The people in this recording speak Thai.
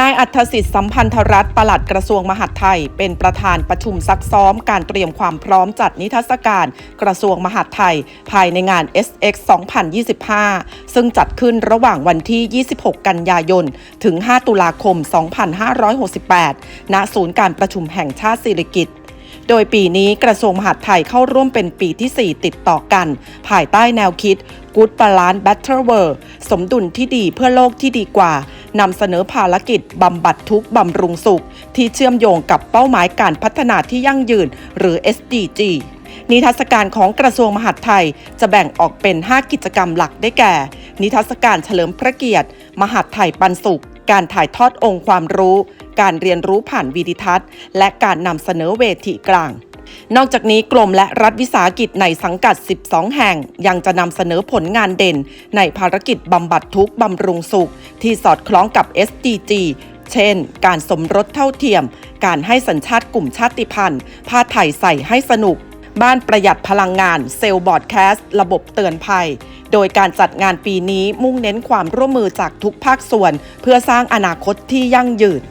นายอัธสิทธิ์สัมพันธรัฐปลัดกระทรวงมหาดไทย เป็นประธานประชุมซักซ้อมการเตรียมความพร้อมจัดนิทรรศการกระทรวงมหาดไทย ภายในงาน SX 2025 ซึ่งจัดขึ้นระหว่างวันที่ 26 กันยายน ถึง 5 ตุลาคม 2568 ณ ศูนย์การประชุมแห่งชาติสิริกิติ์ โดยปีนี้กระทรวงมหาดไทยเข้าร่วมเป็นปีที่ 4 ติดต่อกัน ภายใต้แนวคิด Good Balance Better World สมดุลที่ดีเพื่อโลกที่ดีกว่านำเสนอภารกิจบำบัดทุกบำรุงสุข ที่เชื่อมโยงกับเป้าหมายการพัฒนาที่ยั่งยืน หรือ SDG นิทรรศการของกระทรวงมหาดไทยจะแบ่งออกเป็น 5 กิจกรรมหลักได้แก่ นิทรรศการเฉลิมพระเกียรติ มหาดไทยปันสุข การถ่ายทอดองค์ความรู้ การเรียนรู้ผ่านวิดิทัศน์ และการนำเสนอเวทีกลางนอกจากนี้กรมและรัฐวิสาหกิจในสังกัด 12 แห่ง ยังจะนำเสนอผลงานเด่น ในภารกิจบำบัดทุกข์บำรุงสุข ที่สอดคล้องกับ SDG เช่น การสมรสเท่าเทียม การให้สัญชาติกลุ่มชาติพันธุ์ ผ้าไทยใส่ให้สนุก บ้านประหยัดพลังงาน เซลล์บอร์ดแคสต์ ระบบเตือนภัย โดยการจัดงานปีนี้มุ่งเน้นความร่วมมือจากทุกภาคส่วน เพื่อสร้างอนาคตที่ยั่งยืน